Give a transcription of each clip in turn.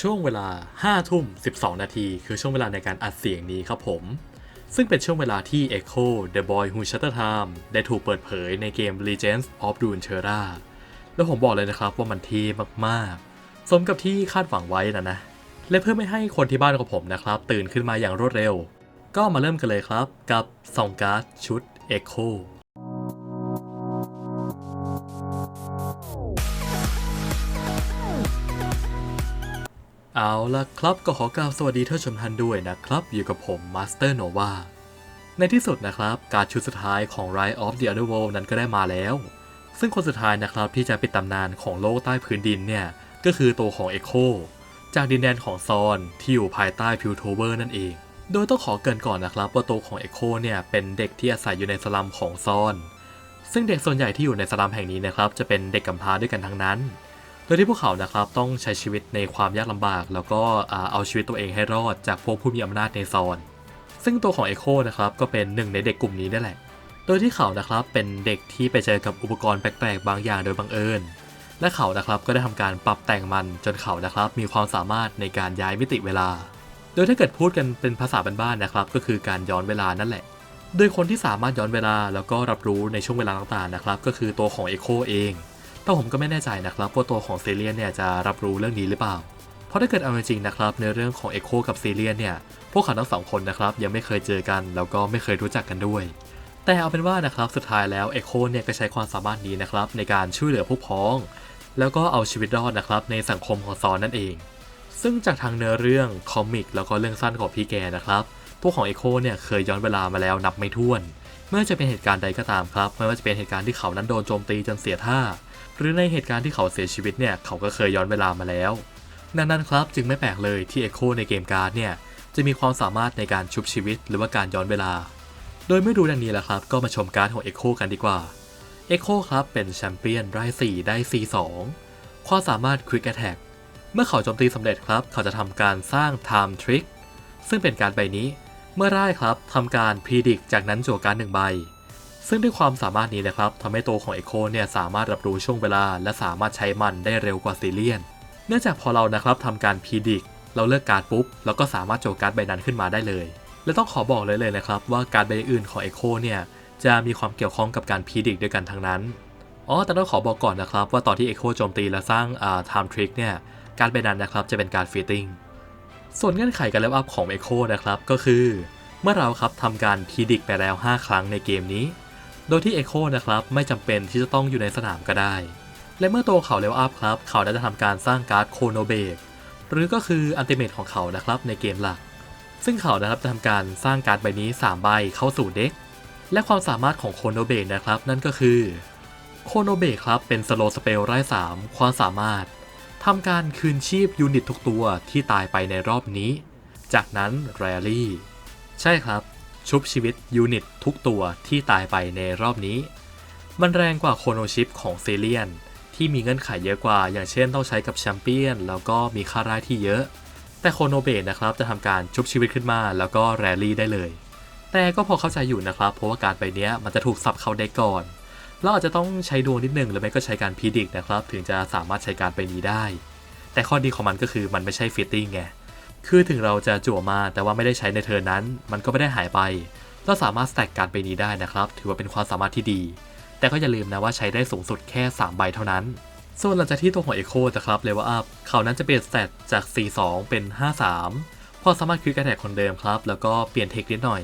ช่วงเวลา5ทุ่ม 12 นาที คือช่วงเวลาในการอัดเสียงนี้ครับผม ซึ่งเป็นช่วงเวลาที่ Echo The Boy Who Shutter Time ได้ถูกเปิดเผยในเกม Legends of Runeterra แล้วผมบอกเลยนะครับว่ามันเท่มากๆ สมกับที่คาดหวังไว้นะนะ และเพื่อไม่ให้คนที่บ้านของผมนะครับ ตื่นขึ้นมาอย่างรวดเร็ว ก็มาเริ่มกันเลยครับกับซองการ์ดชุด Echo เอาละครับก็ขอกล่าวสวัสดีท่านชมท่านด้วยนะครับ อยู่กับผมมาสเตอร์โนวาในที่สุดนะครับ การชุดสุดท้ายของ Rise of the Underworld นั้นก็ได้มาแล้ว ซึ่งคนสุดท้ายนะครับที่จะปิดตำนานของโลกใต้พื้นดินเนี่ย ก็คือตัวของ Echo จากดินแดนของซอนที่อยู่ภายใต้พิวโทเวอร์นั่นเอง โดยต้องขอเกินก่อนนะครับว่าตัวของ Echo เนี่ยเป็นเด็กที่อาศัยอยู่ในสลัมของซอน ซึ่งเด็กส่วนใหญ่ที่อยู่ในสลัมแห่งนี้นะครับจะเป็นเด็กกำพร้าด้วยกันทั้งนั้น โดยที่พวกเขานะครับต้องใช้ชีวิตในความยากลำบาก แล้วก็เอาชีวิตตัวเองให้รอดจากพวกผู้มีอำนาจในซอน ซึ่งตัวของ Echo นะครับก็เป็นหนึ่งในเด็กกลุ่มนี้นั่นแหละ โดยที่เขานะครับเป็นเด็กที่ไปเจอกับอุปกรณ์แปลกๆ บางอย่างโดยบังเอิญ และเขานะครับก็ได้ทำการปรับแต่งมันจนเขานะครับมีความสามารถในการย้ายมิติเวลา โดยถ้าเกิดพูดกันเป็นภาษาบ้านๆนะครับ ก็คือการย้อนเวลานั่นแหละ โดยคนที่สามารถย้อนเวลาแล้วก็รับรู้ในช่วงเวลาต่างๆนะครับ ก็คือตัวของ Echo เอง แต่ผมก็ไม่แน่ใจนะครับว่าตัวของเซเลียนเนี่ยจะรับรู้เรื่องนี้หรือเปล่า เพราะถ้าเกิดเอาจริงๆนะครับในเรื่องของ Echo กับเซเลียนเนี่ยพวกเขาทั้งสองคนนะครับยังไม่เคยเจอกัน แล้วก็ไม่เคยรู้จักกันด้วย แต่เอาเป็นว่านะครับสุดท้ายแล้ว Echo เนี่ยก็ใช้ความสามารถนี้นะครับในการช่วยเหลือผู้พ้อง แล้วก็เอาชีวิตรอดนะครับในสังคมของซอนนั่นเอง ซึ่งจากทางเนื้อเรื่องคอมิกแล้วก็เรื่องสั้นของพี่แกนะครับพวกของ Echo เนี่ยเคยย้อนเวลามาแล้วนับไม่ถ้วน ไม่ว่าจะเป็นเหตุการณ์ใดก็ตามครับ ไม่ว่าจะเป็นเหตุการณ์ที่เขานั้นโดนโจมตีจนเสียท่า หรือในเหตุการณ์ที่เขาเสียชีวิตเนี่ย เขาก็เคยย้อนเวลามาแล้ว ดังนั้นครับจึงไม่แปลกเลยที่ Echo ในเกมการ์ดเนี่ย จะมีความสามารถในการชุบชีวิต หรือว่าการย้อนเวลา โดยไม่รู้ดังนี้แล้วครับ ก็มาชมการ์ดของ Echo กันดีกว่า Echo ครับเป็นแชมเปี้ยนไร้4ได้ C2 ความสามารถ Quick Attack เมื่อเขาโจมตีสำเร็จครับ เขาจะทำการสร้าง Time Trick ซึ่งเป็นการใบนี้ เมื่อได้ครับทำการ Predict จากนั้นจั่วการหนึ่งใบ ซึ่งด้วยความสามารถนี้นะครับทำให้ตัวของ Echo เนี่ยสามารถรับรู้ช่วงเวลา และสามารถใช้มันได้เร็วกว่าซีเลียน เนื่องจากพอเรานะครับทำการ Predict เราเลือกการปุ๊บเราก็สามารถโจการ์ดใบนั้นขึ้นมาได้เลย และต้องขอบอกเลยเลยนะครับว่าการใบอื่นของ Echo เนี่ยจะมีความเกี่ยวข้องกับการ Predict ด้วยกันทั้งนั้นอ๋อแต่ต้องขอบอกก่อนนะครับว่าตอนที่ Echo โจมตีและสร้างอ่า Time Trick เนี่ยการใบนั้นนะครับจะเป็นการ Fitting ส่วนเงื่อนไขการเลเวลอัพของ Echo นะครับก็คือ เมื่อเราครับทำการ Predict ไปแล้ว 5 ครั้งในเกมนี้ โดยที่ Echo นะครับไม่จำเป็นที่จะต้องอยู่ในสนามก็ได้ และเมื่อตัวเขาเลเวลอัพครับเขาได้จะทำการสร้างการ์ดโคโนเบกหรือก็คืออันติเมตของเขานะครับในเกมหลัก ซึ่งเขานะครับจะทำการสร้างการ์ดใบนี้ 3 ใบเข้าสู่เด็ก และความสามารถของโคโนเบกนะครับนั่นก็คือโคโนเบกครับเป็นสโลสเปลไร้3ความสามารถ ทำการคืนชีพยูนิตทุกตัวที่ตายไปในรอบนี้ จากนั้นแรลี่ ใช่ครับ ชุบชีวิตยูนิตทุกตัวที่ตายไปในรอบนี้ มันแรงกว่าโคโนชิปของเซเลียน ที่มีเงื่อนไขเยอะกว่า อย่างเช่นต้องใช้กับแชมเปี้ยน แล้วก็มีค่าร่ายที่เยอะ แต่โคโนเบตนะครับจะทำการชุบชีวิตขึ้นมา แล้วก็แรลี่ได้เลย แต่ก็พอเข้าใจอยู่นะครับ เพราะว่าการไปเนี้ยมันจะถูกสับเข้าเด็กก่อน เราอาจจะต้องใช้ดวงนิดนึงหรือไม่ก็ใช้การพีดิกนะครับ ถึงจะสามารถใช้การไปนี้ได้ แต่ข้อดีของมันก็คือมันไม่ใช่ฟิตติ้งไง คือถึงเราจะจั่วมาแต่ว่าไม่ได้ใช้ในเทิร์นนั้น มันก็ไม่ได้หายไป เราสามารถแตกการไปนี้ได้นะครับ ถือว่าเป็นความสามารถที่ดี แต่ก็อย่าลืมนะว่าใช้ได้สูงสุดแค่ 3 ใบเท่านั้น ส่วนหลังจากที่ตัวของ Echo นะครับเลเวลอัพเขานั้นจะเปลี่ยนสเตตจาก 4-2 เป็น 5-3 พอสามารถคลิกระแทกคนเดิมครับ แล้วก็เปลี่ยนเทคนิดหน่อย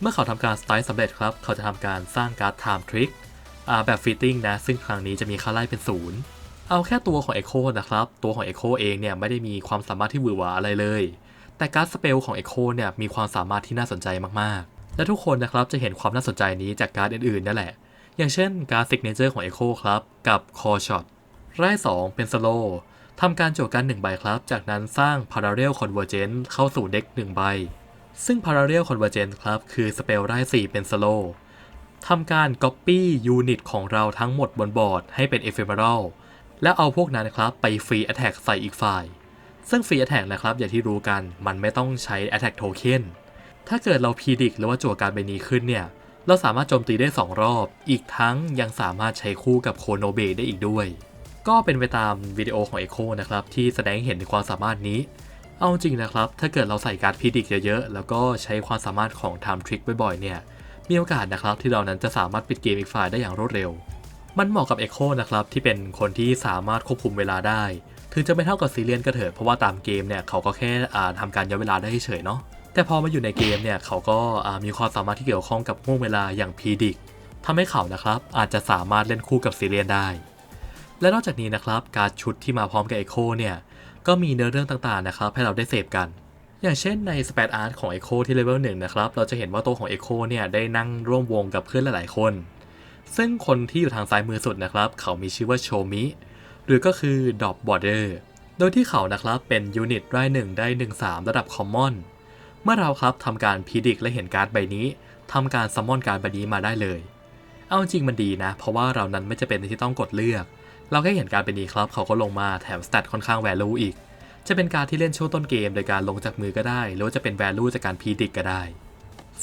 เมื่อเขาทำการสไตล์สำเร็จครับ เขาจะทำการสร้างการ์ด Time Trick อ่า แบบฟิตติ้งนะ ซึ่งครั้งนี้จะมีค่าไล่เป็นศูนย์เอาแค่ตัวของ Echo นะครับ ตัวของ Echo เองเนี่ยไม่ได้มีความสามารถที่หวือหวาอะไรเลย แต่การสเปลของ Echo เนี่ยมีความสามารถที่น่าสนใจมากๆ และทุกคนนะครับจะเห็นความน่าสนใจนี้จากการ์ดอื่นๆนั่นแหละ อย่างเช่นการ์ด Signature ของ Echo ครับกับ Core Shot ไร่2เป็น Slow ทำการโจทย์กัน1ใบครับ จากนั้นสร้าง Parallel Convergence เข้าสู่เด็ก1ใบ ซึ่ง Parallel Convergence ครับคือสเปลไร่4เป็น Slow ทำการ Copy Unit ของเราทั้งหมดบนบอร์ดให้เป็น Ephemeral แล้วเอาพวกนั้นครับไปฟรี Attack ใส่อีกฝ่าย ซึ่งฟรี Attack นะครับอย่างที่รู้กันมันไม่ต้องใช้ Attack Token ถ้าเกิดเราพีดิกหรือว่าจั่วการใบนี้ขึ้นเนี่ย เราสามารถโจมตีได้ 2 รอบ อีกทั้งยังสามารถใช้คู่กับโคโนเบได้อีกด้วย ก็เป็นไปตามวิดีโอของ Echo นะครับที่แสดงเห็นถึงความสามารถนี้ เอาจริงนะครับ ถ้าเกิดเราใส่การพีดิกเยอะๆแล้วก็ใช้ความสามารถของ Time Trick บ่อยๆเนี่ย มีโอกาสนะครับที่เรานั้นจะสามารถปิดเกมอีกฝ่ายได้อย่างรวดเร็ว มันเหมาะกับ Echo นะครับที่เป็นคนที่สามารถควบคุมเวลาได้ ถึงจะไม่เท่ากับซีเรียนก็เถิดเพราะว่าตามเกมเนี่ยเขาก็แค่อ่าทำการย้อนเวลาได้เฉยเนาะแต่พอมาอยู่ในเกมเนี่ยเขาก็มีความสามารถที่เกี่ยวข้องกับห่วงเวลาอย่างพีดิกทำให้เขานะครับอาจจะสามารถเล่นคู่กับซีเรียนได้ และนอกจากนี้นะครับการชุดที่มาพร้อมกับ Echo เนี่ยก็มีเนื้อเรื่องต่างๆนะครับให้เราได้เสพกัน อย่างเช่นใน s p a d Art ของ Echo ที่เลเวลหนึ่งนะครับ เราจะเห็นว่าตัวของ Echo เนี่ยได้นั่งร่วมวงกับเพื่อนหลายๆคน ซึ่งคนที่อยู่ทางซ้ายมือสุดนะครับ เขามีชื่อว่าโชมิ หรือก็คือดอ b บอร์เดอร์โดยที่เขานะครับเป็นยูนิตได้1ได้ 1 3 ระดับคอมมอนเมื่อเราครับทำการพิดิกและเห็นการ์ดใบนี้ทำการซัมมอนการ์ดใบนี้มาได้เลย เอาจริงมันดีนะ เพราะว่าเรานั้นไม่จะเป็นที่ต้องกดเลือก เราแค่เห็นการ์ดใบนี้ครับ เขาก็ลงมาแถมสเตตค่อนข้างแวลูอีก จะเป็นการที่เล่นช่วงต้นเกมโดยการลงจากมือก็ได้ หรือว่าจะเป็นแวลูจากการพีดิกก็ได้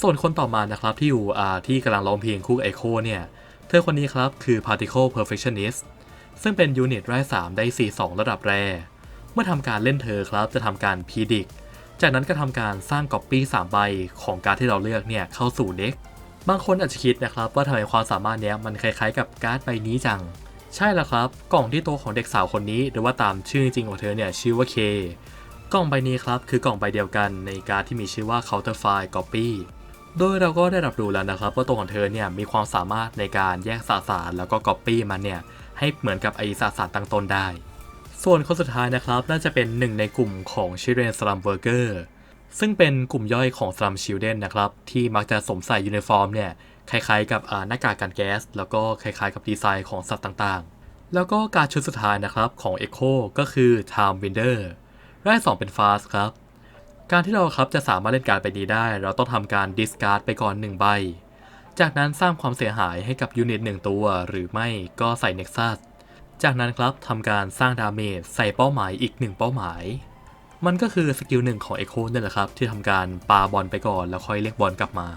ส่วนคนต่อมานะครับที่อยู่อ่าที่กำลังร้องเพลงคู่กับ Echo เนี่ย เธอคนนี้ครับคือ Particle Perfectionist ซึ่งเป็นยูนิตไร้3ได้ 4-2 ระดับแรเมื่อทำการเล่นเธอครับจะทำการพีดิกจากนั้นก็ทำการสร้างก๊อปปี้3ใบของการที่เราเลือกเนี่ยเข้าสู่เด็กบางคนอาจจะคิดนะครับว่าทำไมความสามารถเนี้ยมันคล้ายๆ กับการ์ดใบนี้จัง ใช่แล้วครับ กล่องที่ตัวของเด็กสาวคนนี้ หรือว่าตามชื่อจริงของเธอเนี่ยชื่อว่า K กล่องใบนี้ครับคือกล่องใบเดียวกันในการที่มีชื่อว่า Counterfire Copy โดยเราก็ได้รับรู้แล้วนะครับว่าตัวของเธอเนี่ยมีความสามารถในการแยกสสารแล้วก็ Copy มันเนี่ยให้เหมือนกับไอสสารตั้งต้นได้ ส่วนคนสุดท้ายนะครับน่าจะเป็นหนึ่งในกลุ่มของชิเรนสลัมเวอร์เกอร์ซึ่งเป็นกลุ่มย่อยของสลัมชิลเดนนะครับที่มักจะสวมใส่ยูนิฟอร์มเนี่ย คล้ายๆ กับหน้ากากกันแก๊ส แล้วก็คล้ายๆ กับดีไซน์ของสัตว์ต่างๆ แล้วก็การชุดสุดท้ายนะครับของ Echo ก็คือ Time Winder ได้สองเป็น Fast ครับ การที่เราครับจะสามารถเล่นการไปนี้ได้ เราต้องทำการ discard ไปก่อน 1 ใบ จากนั้นสร้างความเสียหายให้กับยูนิต1ตัว หรือไม่ก็ใส่ Nexus จากนั้นครับทำการสร้างดาเมจใส่เป้าหมายอีก 1 เป้าหมาย มันก็คือสกิลหนึ่งของ Echo นี่แหละครับ ที่ทำการปาบอลไปก่อนแล้วค่อยเรียกบอลกลับมา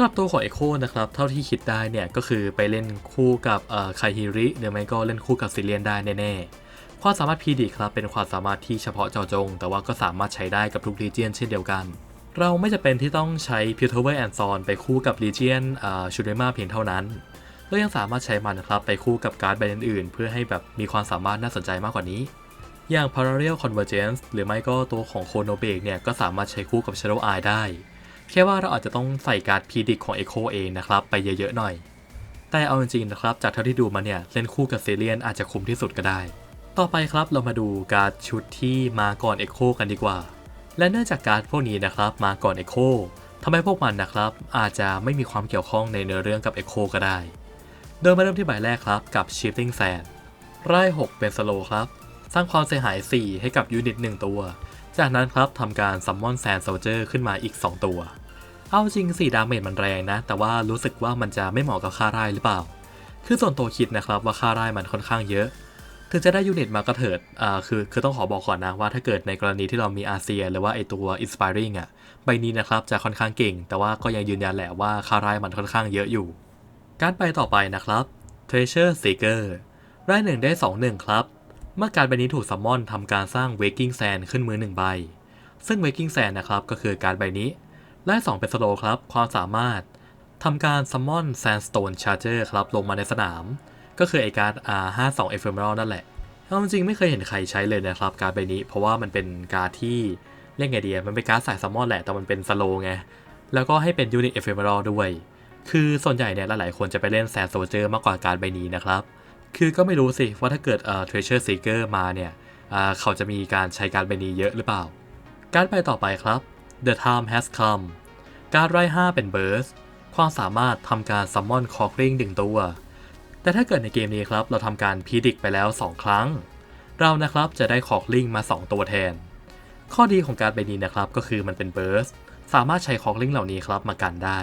สำหรับตัวของ Echo นะครับ เท่าที่คิดได้เนี่ยก็คือไปเล่นคู่กับไคฮิริหรือไม่ก็เล่นคู่กับซิเลียนได้แน่ๆ ความสามารถ PD ครับเป็นความสามารถที่เฉพาะเจาะจง แต่ว่าก็สามารถใช้ได้กับทุก r ีเจียนเช่นเดียวกัน เราไม่จะเป็นที่ต้องใช้ p u t e r แอนซอนไปคู่กับ Legion ชูเดมาเพียงเท่านั้นเรายังสามารถใช้มันนะครับไปคู่กับการ์ดใบอื่นๆ เพื่อให้แบบมีความสามารถน่าสนใจมากกว่านี้ อย่าง Parallel Convergence หรือไม่ก็ตัวของ Chrono Break เนี่ยก็สามารถใช้คู่กับ Shadow Eye ได้ แค่ว่าเราอาจจะต้องใส่การ์ด PDIC ของ Echo เองนะครับ ไปเยอะๆหน่อย แต่เอาจริงๆนะครับ จากเท่าที่ดูมาเนี่ย เล่นคู่กับเซเลียนอาจจะคุ้มที่สุดก็ได้ ต่อไปครับเรามาดูการ์ดชุดที่มาก่อน Echo กันดีกว่า และเนื่องจากการ์ดพวกนี้นะครับมาก่อน Echo ทำให้พวกมันนะครับอาจจะไม่มีความเกี่ยวข้องในเนื้อเรื่องกับ Echo ก็ได้ โดยมาเริ่มที่ใบแรกครับกับ Shifting Sand ไร่6เป็นสโลครับ สร้างความเสียหาย 4 ให้กับยูนิต 1 ตัว จากนั้นครับทำการซัมมอนแซนโซเจอร์ขึ้นมาอีก 2 ตัว เอาจริง4ดาเมจมันแรงนะ แต่ว่ารู้สึกว่ามันจะไม่เหมาะกับค่าไร่หรือเปล่า คือส่วนตัวคิดนะครับว่าค่าไร่มันค่อนข้างเยอะ ถึงจะได้ยูนิตมาก็เถิดอ่าคือคือต้องขอบอกก่อนนะว่าถ้าเกิดในกรณีที่เรามีอาเซีย หรือว่าไอตัว Inspiring อะใบนี้นะครับจะค่อนข้างเก่ง แต่ว่าก็ยังยืนยันแหละว่าค่าไร่มันค่อนข้างเยอะอยู่ การไปต่อไปนะครับ Treasure Seeker ได้หนึ่งได้สองหนึ่งครับ เมื่อการใบนี้ถูกซัมมอนทำการสร้าง Waking Sand ขึ้นมือหนึ่งใบ ซึ่ง Waking Sand นะครับก็คือการใบนี้และ2เป็นสโลครับความสามารถทำการซัมมอน Sandstone Charger ครับลงมาในสนาม ก็คือไอการ์ด R52 Ephemeral นั่นแหละเอาจริงไม่เคยเห็นใครใช้เลยนะครับ การใบนี้เพราะว่ามันเป็นการดที่เรียกไงดีอะมันเป็นการดสายซัมมอนแหละแต่มันเป็นสโลไงแล้วก็ให้เป็นยูนิต Ephemeral ด้วย คือส่วนใหญ่เนี่ยหลายๆคนจะไปเล่น Sand Soldier มากกว่าการใบนี้นะครับ คือก็ไม่รู้สิว่าถ้าเกิดเอ่อ Treasure Seeker มาเนี่ยเขาจะมีการใช้การดใบนี้เยอะหรือเปล่า การดใบต่อไปครับ The time has come การไร่5เป็นเบิร์สความสามารถทำการซัมมอนคอ k ริงดึงตัว แต่ถ้าเกิดในเกมนี้ครับ เราทำการพีดิกไปแล้ว 2 ครั้ง เรานะครับจะได้คอ k ริงมา 2 ตัวแทน ข้อดีของการดใบนี้นะครับก็คือมันเป็นเบิร์สสามารถใช้คอ k ริงเหล่านี้ครับมากันได้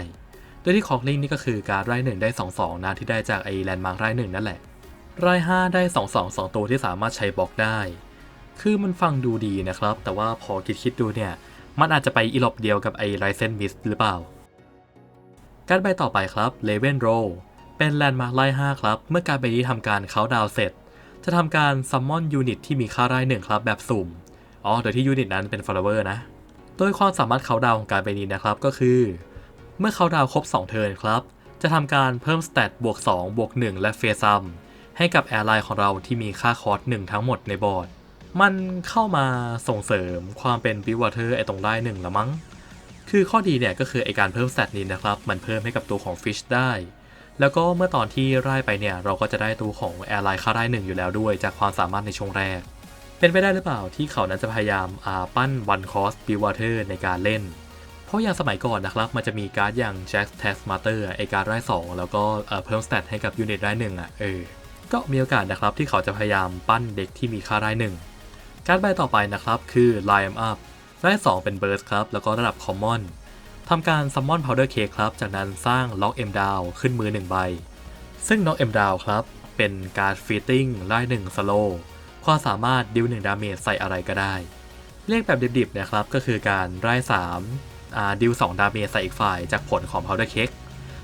โดยที่คอ k ริงนี่ก็คือการไร่1ได้ 2-2นะที่ได้จากไอแลนด์มาร์กไร่1นั่นแหละ ไร่5ได้ 2-2 2 ตัวที่สามารถใช้บล็อกได้ คือมันฟังดูดีนะครับ แต่ว่าพอคิดคิดดูเนี่ย มันอาจจะไปอีหลบเดียวกับไอไรเซนมิสหรือเปล่า การใบต่อไปครับเลเวนโรเป็นแลนด์มาร์คไล่5ครับ เมื่อการใบนี้ทำการเขาดาวเสร็จ จะทำการซัมมอนยูนิตที่มีค่าไร่หนึ่งครับแบบสุ่ม อ๋อ โดยที่ยูนิตนั้นเป็น follower นะ โดยความสามารถเขาดาวของการไปนี้นะครับก็คือ เมื่อเขาดาวครบ 2 เทิร์นครับ จะทำการเพิ่มสเตตบวก2บวก1และเฟซัม ให้กับแอร์ไลน์ของเราที่มีค่าคอร์ส1ทั้งหมดในบอร์ด มันเข้ามาส่งเสริมความเป็นบิวเตอร์ไอตรงได้หนึ่งละมั้ง คือข้อดีเนี่ยก็คือไอการเพิ่มสเตตนี้นะครับ มันเพิ่มให้กับตัวของฟิชได้ แล้วก็เมื่อตอนที่ไล่ไปเนี่ยเราก็จะได้ตัวของแอร์ไลน์ค่าไร่หนึ่งอยู่แล้วด้วย จากความสามารถในช่วงแรก เป็นไปได้หรือเปล่าที่เขานั้นจะพยายามอาปั้นวันคอสบิวเตอร์ในการเล่นเพราะอย่างสมัยก่อนนะครับ มันจะมีการ์ดอย่าง Jack t a s m a t e r ไอการ์ดไร่สองแล้วก็เพิ่มสเตตให้กับยูนิตไร่หนึ่งอะเออ ก็มีโอกาสนะครับที่เขาจะพยายามปั้นเด็กที่มีค่าไร่หนึ่งการ์ดใบต่อไปนะครับคือ Line Up ไร่2เป็น Burst ครับ แล้วก็ระดับ Common ทำการ Summon Powder Cake ครับ จากนั้นสร้าง Lock M Down ขึ้นมือ 1 ใบ ซึ่ง Lock M Down ครับ เป็นการ์ด Fitting ไร่1 Slow ความสามารถดิว1ดาเมจใส่อะไรก็ได้ เรียกแบบดิบๆนะครับ ก็คือการไร่3อ่าดิว2ดาเมจใส่อีกฝ่ายจากผลของ Powder Cake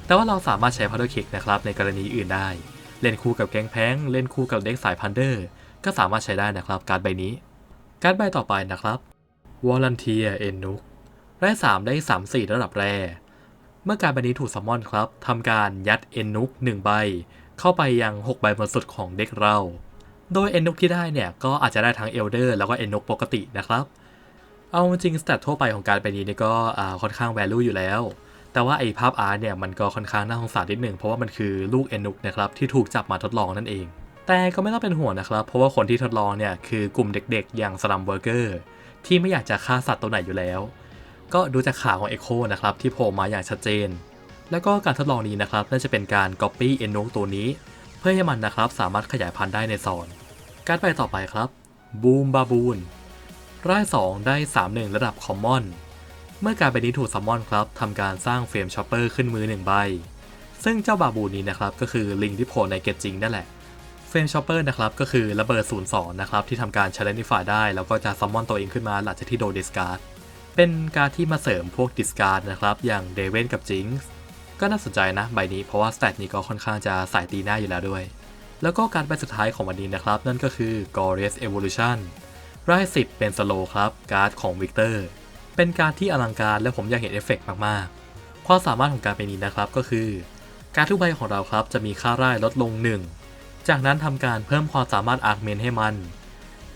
แต่ว่าเราสามารถใช้ Powder Cake นะครับในกรณีอื่นได้ เล่นคู่กับแกงแพงเล่นคู่กับเด็กสายพันเดอร์ ก็สามารถใช้ได้นะครับการใบนี้ การใบต่อไปนะครับ Volunteer e n u k ได้3ได้3 4 ระดับแร เมื่อการใบนี้ถูกซัมมอนครับทำการยัด e n u k 1ใบ เข้าไปยัง 6 ใบบนสุดของเด็กเรา โดย e n u k ที่ได้เนี่ยก็อาจจะได้ทั้ง Elder แล้วก็ e n u k ปกตินะครับ เอาจริงสแตททั่วไปของการใบนี้นี่ก็ค่อนข้าง value อยู่แล้ว แต่ว่าไอภาพอาร์ตเนี่ยมันก็ค่อนข้างน่าสงสารนิดหนึ่งเพราะว่ามันคือลูกเอนุกนะครับที่ถูกจับมาทดลองนั่นเอง แต่ก็ไม่ต้องเป็นห่วงนะครับ เพราะว่าคนที่ทดลองเนี่ยคือกลุ่มเด็กๆ อย่างสลัมเบอร์เกอร์ที่ไม่อยากจะฆ่าสัตว์ตัวไหนอยู่แล้ว ก็ดูจากข่าวของเอโคนะครับที่โผล่มาอย่างชัดเจน แล้วก็การทดลองนี้นะครับน่าจะเป็นการ Copy เอนุกตัวนี้ เพื่อให้มันนะครับสามารถขยายพันธุ์ได้ในซอน การไปต่อไปครับบูมบาบูนร่าย2ได้ 3-1 ระดับคอมมอน เมื่อการใบนี้ถูกซัมมอนครับทำการสร้างเฟรมช็อปเปอร์ขึ้นมือหนึ่งใบ ซึ่งเจ้าบาบูนี้นะครับก็คือลิงที่โผล่ในเกตจริงนั่นแหละ เฟรมช็อปเปอร์นะครับก็คือระเบิด0 2นะครับที่ทำการ c h a l l e n g e ฝ่ายได้ แล้วก็จะซัมมอนตัวเองขึ้นมาหลังจากที่โดนดิสการ์ด เป็นการที่มาเสริมพวกดิสการ์ดนะครับอย่างเดเวนกับจิงส์ก็น่าสนใจนะใบนี้เพราะว่าสแตทนี้ก็ค่อนข้างจะสายตีหน้าอยู่แล้วด้วย แล้วก็การใบสุดท้ายของวันนี้นะครับนั่นก็คือ g o r i o u s Evolution ร่าย10 เป็นสโลครับการ์ดของวิกเตอร์ เป็นการที่อลังการและผมอยากเห็นเอฟเฟกต์มากๆ ความสามารถของการเป็นนี้นะครับก็คือ การทุกใบของเราครับจะมีค่าร่ายลดลง 1 จากนั้นทำการเพิ่มความสามารถอาร์เมนให้มัน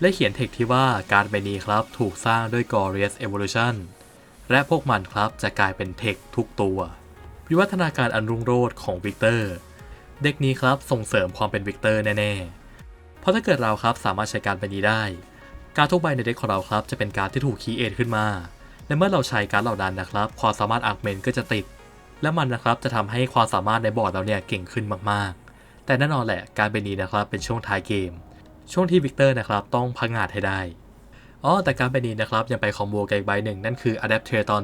และเขียนเทคที่ว่าการใบนี้ครับถูกสร้างด้วย Glorious Evolution และพวกมันครับจะกลายเป็นเทคทุกตัว วิวัฒนาการอันรุ่งโรจน์ของวิกเตอร์ เด็กนี้ครับส่งเสริมความเป็นวิกเตอร์แน่ๆ เพราะถ้าเกิดเราครับสามารถใช้การใบนี้ได้ การทุกใบในเด็กของเราครับจะเป็นการที่ถูกคีเอทขึ้นมา และเมื่อเราใช้การดเหล่านั้นนะครับ ความสามารถอาร์เมนก็จะติด และมันนะครับจะทำให้ความสามารถในบอร์ดเราเนี่ยเก่งขึ้นมากๆ แต่แน่นอนแหละการเป็นนี้นะครับเป็นช่วงท้ายเกม ช่วงที่วิกเตอร์นะครับต้องพังงาดให้ได้อ๋อแต่การเป็นนี้นะครับยังไปคอมโบกับอีกใบหนึ่งนั่นคือ Adaptator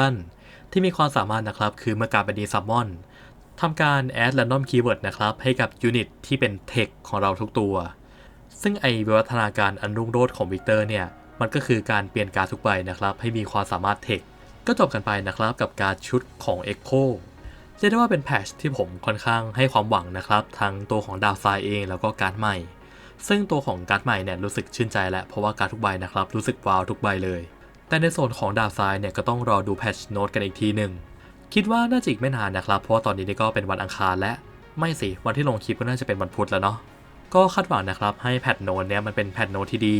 3000ที่มีความสามารถนะครับคือเมื่อการเป็นนี้ซัมมอนทำการ add random keyword นะครับให้กับยูนิตที่เป็นเทคของเราทุกตัว ซึ่งไอวิวัฒนาการอันรุ่งโรจน์ของวิกเตอร์เนี่ย มันก็คือการเปลี่ยนการทุกใบนะครับ ให้มีความสามารถเทค ก็จบกันไปนะครับกับการชุดของ Echo เรียกได้ว่าเป็นแพชที่ผมค่อนข้างให้ความหวังนะครับทั้งตัวของดาวไซเองแล้วก็การ์ดใหม่ ซึ่งตัวของการ์ดใหม่เนี่ยรู้สึกชื่นใจแล้วเพราะว่าการดทุกใบนะครับรู้สึกว้าวทุกใบเลย แต่ในโซนของดาวไซเนี่ยก็ต้องรอดูแพชโน้ตกันอีกทีหนึ่งคิดว่าน่าจะอีกไม่นานนะครับ เพราะว่าตอนนี้นี่ก็เป็นวันอังคารและไม่สิวันที่ลงคลิปก็น่าจะเป็นวันพุธแล้วเนาะก็คาดหวังนะครับให้แพทโนนเนี่ยมันเป็นแพทโนตที่ดี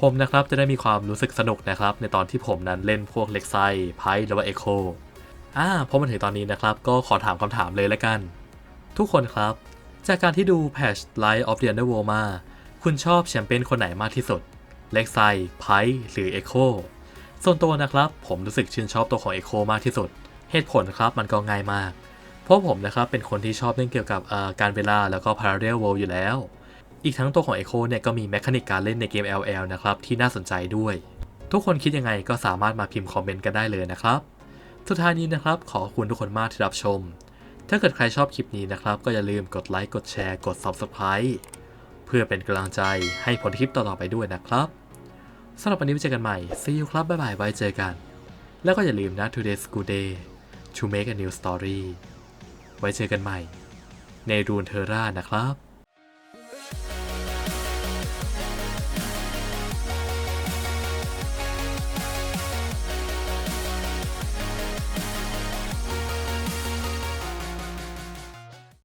ผมนะครับจะได้มีความรู้สึกสนุกนะครับ ในตอนที่ผมนั้นเล่นพวกเล็กไซไพหรือว่าเอ็กโคอ่าพอมาถึงตอนนี้นะครับ ก็ขอถามคำถามเลยแล้วกัน ทุกคนครับ จากการที่ดูแพท Light of the Underworld มาคุณชอบแชมเปี้ยนคนไหนมากที่สุดเล็กไซไพหรือเอ็กโคส่วนตัวนะครับ ผมรู้สึกชื่นชอบตัวของเอ็กโคมากที่สุด เหตุผลครับมันก็ง่ายมาก เพราะผมนะครับเป็นคนที่ชอบเล่นเกี่ยวกับการเวลาแล้วก็ Parallel World อยู่แล้ว อีกทั้งตัวของ Echo เนี่ยก็มีแมคานิกการเล่นในเกม LL นะครับที่น่าสนใจด้วย ทุกคนคิดยังไงก็สามารถมาพิมพ์คอมเมนต์กันได้เลยนะครับ สุดท้ายนี้นะครับขอขอบคุณทุกคนมากที่รับชม ถ้าเกิดใครชอบคลิปนี้นะครับก็อย่าลืมกดไลค์กดแชร์กด Subscribe เพื่อเป็นกำลังใจให้ผลคลิปต่อๆไปด้วยนะครับสำหรับวันนี้ไว้เจอกันใหม่ See you ครับบ๊ายบายไว้เจอกัน แล้วก็อย่าลืมนะ Today's Good Day to make a new story ไว้เจอกันใหม่ ในรูนเทอร่านะครับ